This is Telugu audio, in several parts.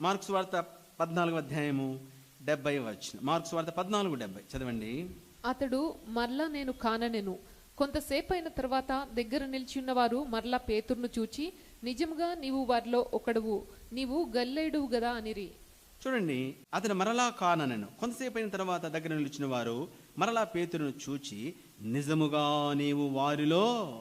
మార్క్స్ వార్త పద్నాలుగు అధ్యాయము డెబ్బై వచ్చిన మార్క్స్ వార్త పద్నాలుగు డెబ్బై. చదవండి. అతడు మరలా నేను కాననెను. కొంతసేపు అయిన తర్వాత దగ్గర నిలిచిన్న వారు మరలా పేతురును చూచి నిజముగా నీవు వారిలో ఒకడువు. నీవు గల్లేడువు గదా అనిరి. చూడండి అతను మరలా కాననను. కొంతసేపు అయిన తర్వాత దగ్గర నిలిచిన వారు మరలా పేతురును చూచి నిజముగా నీవు వారిలో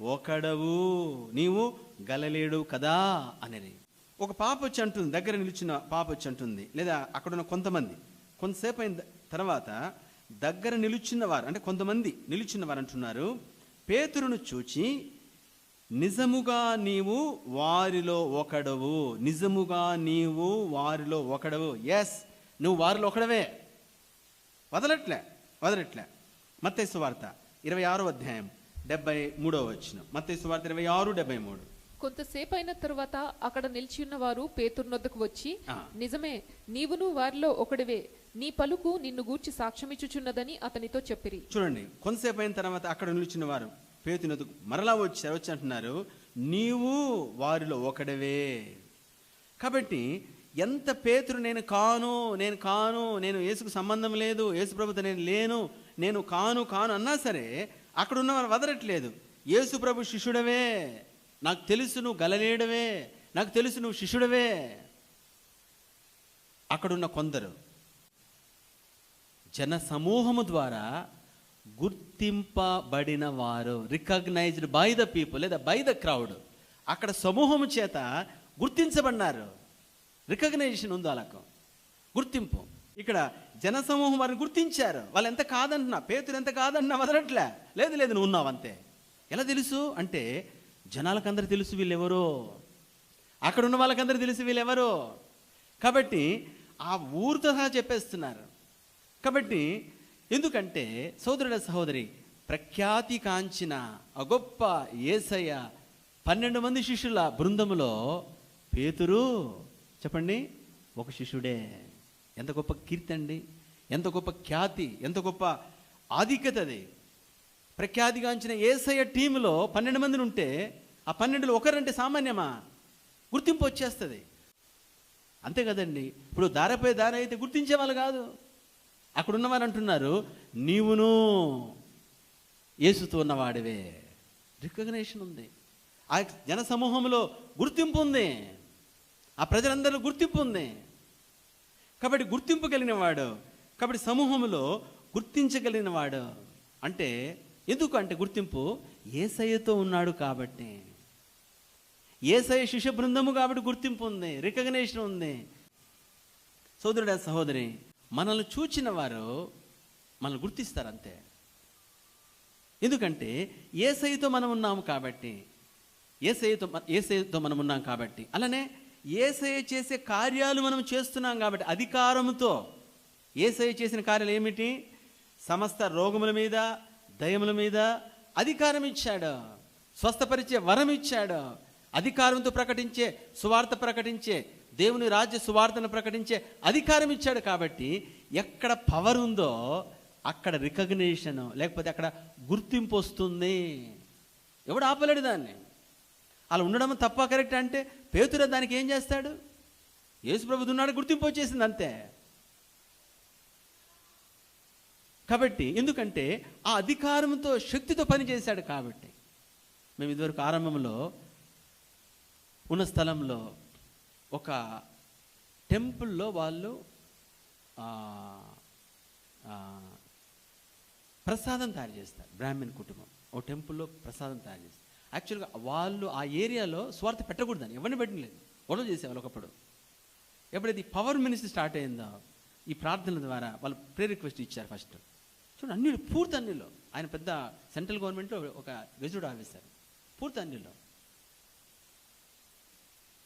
ఒకడవు. నీవు గలలేడు కదా? అనేది ఒక పాప వచ్చి అంటుంది దగ్గర నిలిచిన పాప వచ్చి అంటుంది. లేదా అక్కడున్న కొంతమంది. కొంతసేపు అయిన తర్వాత దగ్గర నిలుచున్న వారు అంటే కొంతమంది నిలుచున్న వారు అంటున్నారు. పేతురును చూచి నిజముగా నీవు వారిలో ఒకడవు. నిజముగా నీవు వారిలో ఒకడవు. ఎస్ నువ్వు వారిలో ఒకడవే. వదలట్లే వదలట్లే. మత్తైసు వార్త ఇరవై ఆరో అధ్యాయం డెబ్బై మూడో వచ్చిన మత్తైసు వార్త ఇరవై ఆరు డెబ్బై మూడు. కొంతసేపు అయిన తర్వాత అక్కడ నిలిచి ఉన్న వారు పేతురునొద్దకు వచ్చి. నిజమే నీవును వారిలో ఒకడివే. నీ పలుకు నిన్ను గూర్చి సాక్ష్యమిచ్చుచున్నదని అతనితో చెప్పిరి. చూడండి కొంతసేపు అయిన తర్వాత అక్కడ నిలిచిన వారు పేతునకు మరలా వచ్చారు వచ్చి అంటున్నారు నీవు వారిలో ఒకడవే. కాబట్టి ఎంత పేతురు నేను కాను నేను కాను నేను యేసుకు సంబంధం లేదు యేసు ప్రభుతో నేను లేను నేను కాను కాను అన్నా సరే అక్కడ ఉన్నవారు వదలట్లేదు. యేసు ప్రభు శిష్యుడవే. నాకు తెలుసు నువ్వు గలలేడవే నాకు తెలుసు నువ్వు శిష్యుడవే. అక్కడున్న కొందరు జన సమూహము ద్వారా గుర్తింపబడిన వారు రికగ్నైజ్డ్ బై ద పీపుల్ లేదా బై ద క్రౌడ్ అక్కడ సమూహము చేత గుర్తించబడినారు. రికగ్నైజేషన్ ఉంది వాళ్ళకు? గుర్తింపు. ఇక్కడ జన సమూహం వారిని గుర్తించారు. వాళ్ళు ఎంత కాదంటున్నా పేతులు ఎంత కాదంటున్నా వదలట్లే. లేదు లేదు నువ్వు ఉన్నావు అంతే ఎలా తెలుసు? అంటే జనాలకందరూ తెలుసు వీళ్ళెవరో. అక్కడ ఉన్న వాళ్ళకందరూ తెలుసు వీళ్ళెవరో. కాబట్టి ఆ ఊరితో సహా చెప్పేస్తున్నారు. కాబట్టి ఎందుకంటే సోదరుడ సహోదరి ప్రఖ్యాతి కాంచిన ఆ గొప్ప ఏసయ్య పన్నెండు మంది శిష్యుల బృందములో పేతురు చెప్పండి ఒక శిష్యుడే. ఎంత గొప్ప కీర్తి అండి ఎంత గొప్ప ఖ్యాతి ఎంత గొప్ప ఆధిక్యత అది. ప్రఖ్యాతిగాంచిన ఏసయ్య టీంలో పన్నెండు మందిని ఉంటే ఆ పన్నెండులో ఒకరంటే సామాన్యమా? గుర్తింపు వచ్చేస్తుంది. అంతే కదండి. ఇప్పుడు దారపై దారి అయితే గుర్తించే వాళ్ళు కాదు. అక్కడ ఉన్నవారు అంటున్నారు నీవును ఏసుతో ఉన్నవాడివే. రికగ్నేషన్ ఉంది. ఆ జన సమూహంలో గుర్తింపు ఉంది. ఆ ప్రజలందరిలో గుర్తింపు ఉంది. కాబట్టి గుర్తింపు కలిగిన వాడు కాబట్టి సమూహంలో గుర్తించగలిగిన వాడు అంటే ఎందుకు అంటే గుర్తింపు? ఏసయ్యతో ఉన్నాడు కాబట్టి. ఏసఐ శిష్య బృందము కాబట్టి గుర్తింపు ఉంది రికగ్నేషన్ ఉంది. సోదరుడ సహోదరి మనల్ని చూచిన వారు మనల్ని గుర్తిస్తారు అంతే. ఎందుకంటే ఏసైతో మనం ఉన్నాము కాబట్టి ఏసైతో ఏసైతో మనం ఉన్నాం కాబట్టి అలానే ఏసఐ చేసే కార్యాలు మనం చేస్తున్నాం కాబట్టి అధికారముతో ఏసఐ చేసిన కార్యాలు ఏమిటి? సమస్త రోగముల మీద దయముల మీద అధికారం ఇచ్చాడు స్వస్థపరిచే వరం ఇచ్చాడు అధికారంతో ప్రకటించే సువార్త ప్రకటించే దేవుని రాజ్య సువార్తను ప్రకటించే అధికారం ఇచ్చాడు కాబట్టి ఎక్కడ పవర్ ఉందో అక్కడ రికగ్నేషన్ లేకపోతే అక్కడ గుర్తింపు వస్తుంది. ఎవడు ఆపలేడు దాన్ని. అలా ఉండడం తప్ప కరెక్ట్ అంటే పేతురు దానికి ఏం చేస్తాడు? యేసుప్రభు ఉన్నాడు గుర్తింపు వచ్చేసింది అంతే. కాబట్టి ఎందుకంటే ఆ అధికారంతో శక్తితో పనిచేశాడు కాబట్టి. మేము ఇదివరకు ఆరంభంలో ఉన్న స్థలంలో ఒక టెంపుల్లో వాళ్ళు ప్రసాదం తయారు చేస్తారు బ్రాహ్మణ్ కుటుంబం. ఓ టెంపుల్లో ప్రసాదం తయారు చేస్తారు. యాక్చువల్గా వాళ్ళు ఆ ఏరియాలో స్వార్థ పెట్టకూడదని ఎవరిని పెట్టలేదు గొడవ చేసేవాళ్ళు ఒకప్పుడు. ఎప్పుడైతే ఈ పవర్ మినిస్ట్రీ స్టార్ట్ అయిందో ఈ ప్రార్థనల ద్వారా వాళ్ళు ప్రే రిక్వెస్ట్ ఇచ్చారు ఫస్ట్ చూడండి అన్నిలో పూర్తి అన్నిలో ఆయన పెద్ద సెంట్రల్ గవర్నమెంట్లో ఒక గెజుడ్ ఆఫీసర్ పూర్తి అన్నిలో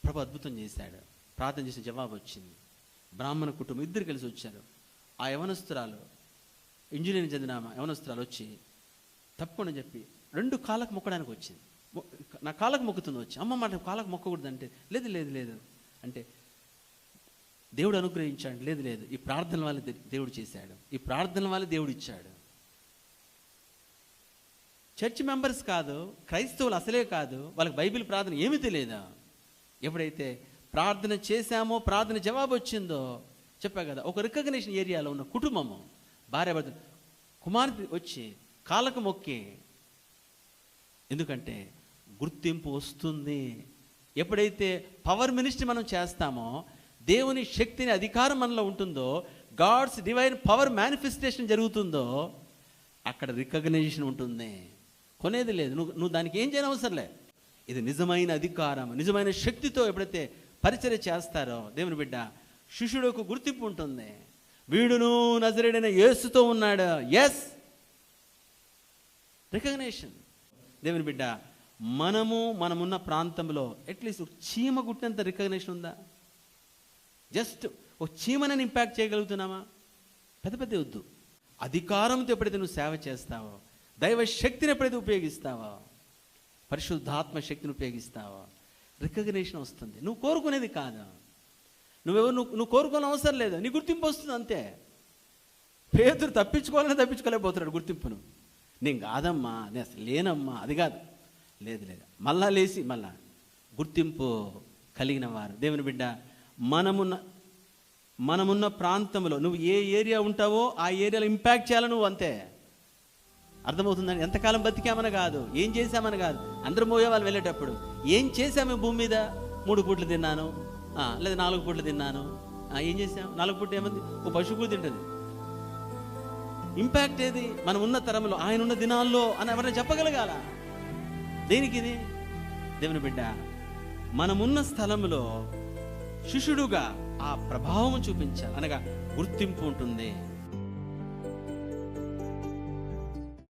ప్రభు అద్భుతం చేశాడు. ప్రార్థన చేసిన జవాబు వచ్చింది. బ్రాహ్మణ కుటుంబం ఇద్దరు కలిసి వచ్చారు. ఆ యవనస్తురాలు ఇంజనీరింగ్ చెందిన యవనస్తురాలు వచ్చి తప్పకుండా చెప్పి రెండు కాళ్ళకు మొక్కడానికి వచ్చింది. నా కాళ్ళకు మొక్కుతుంది వచ్చి అమ్మ మాట కాళ్ళకు మొక్కకూడదు అంటే లేదు లేదు లేదు. అంటే దేవుడు అనుగ్రహించాడు లేదు లేదు. ఈ ప్రార్థన వల్ల దేవుడు చేశాడు. ఈ ప్రార్థన వల్ల దేవుడు ఇచ్చాడు. చర్చ్ మెంబర్స్ కాదు క్రైస్తవులు అసలే కాదు వాళ్ళకి బైబిల్ ప్రార్థన ఏమీ తెలియదా? ఎప్పుడైతే ప్రార్థన చేశామో ప్రార్థన జవాబు వచ్చిందో చెప్పా కదా ఒక రికగ్నేషన్ ఏరియాలో ఉన్న కుటుంబము భార్య భర్త కుమార్తె వచ్చి కాలకు మొక్కి ఎందుకంటే గుర్తింపు వస్తుంది. ఎప్పుడైతే పవర్ మినిస్ట్రీ మనం చేస్తామో దేవుని శక్తిని అధికారం మనలో ఉంటుందో గాడ్స్ డివైన్ పవర్ మేనిఫెస్టేషన్ జరుగుతుందో అక్కడ రికగ్నైజేషన్ ఉంటుంది. కొనేది లేదు. నువ్వు నువ్వు దానికి ఏం చేయని అవసరం లే. ఇది నిజమైన అధికారం నిజమైన శక్తితో ఎప్పుడైతే పరిచర్య చేస్తారో దేవుని బిడ్డ శిష్యుడుకు గుర్తింపు ఉంటుంది. వీడును నజరేడైన యేసుతో ఉన్నాడు. ఎస్ రికగ్నేషన్ దేవుని బిడ్డ మనము మనమున్న ప్రాంతంలో అట్లీస్ట్ ఒక చీమ గుట్టినంత రికగ్నేషన్ ఉందా? జస్ట్ ఒక చీమనని ఇంపాక్ట్ చేయగలుగుతున్నామా? పెద్ద పెద్ద వద్దు. అధికారంతో ఎప్పుడైతే నువ్వు సేవ చేస్తావో దైవ శక్తిని ఎప్పుడైతే ఉపయోగిస్తావో పరిశుద్ధాత్మ శక్తిని ఉపయోగిస్తావా? రికగ్నేషన్ వస్తుంది. నువ్వు కోరుకునేది కాదు. నువ్వెవరు? నువ్వు నువ్వు కోరుకోని అవసరం లేదు. నీ గుర్తింపు వస్తుంది అంతే. పేదరు తప్పించుకోవాలని తప్పించుకోలేకపోతున్నాడు గుర్తింపును. నేను కాదమ్మా నేను అసలు లేనమ్మా అది కాదు. లేదు లేదు. మళ్ళా లేచి మళ్ళా గుర్తింపు కలిగిన వారు. దేవుని బిడ్డ మనమున్న మనమున్న ప్రాంతంలో నువ్వు ఏ ఏరియా ఉంటావో ఆ ఏరియాలో ఇంపాక్ట్ చేయాలి నువ్వు అంతే. అర్థమవుతుందని ఎంతకాలం బతికామని కాదు ఏం చేశామని కాదు. అందరూ మోయేవాళ్ళు వెళ్ళేటప్పుడు ఏం చేశాము భూమి మీద? మూడు పూట్లు తిన్నాను లేదా నాలుగు పూట్లు తిన్నాను ఏం చేశాం? నాలుగు పూట్లు ఏమంది? ఓ పశువు కూడా తింటుంది. ఇంపాక్ట్ ఏది? మనం ఉన్న తరంలో ఆయన ఉన్న దినాల్లో అని ఎవరైనా చెప్పగలగాల? దేనికి ఇది? దేవుని బిడ్డ మనమున్న స్థలంలో శిష్యుడుగా ఆ ప్రభావం చూపించాలి అనగా గుర్తింపు ఉంటుంది.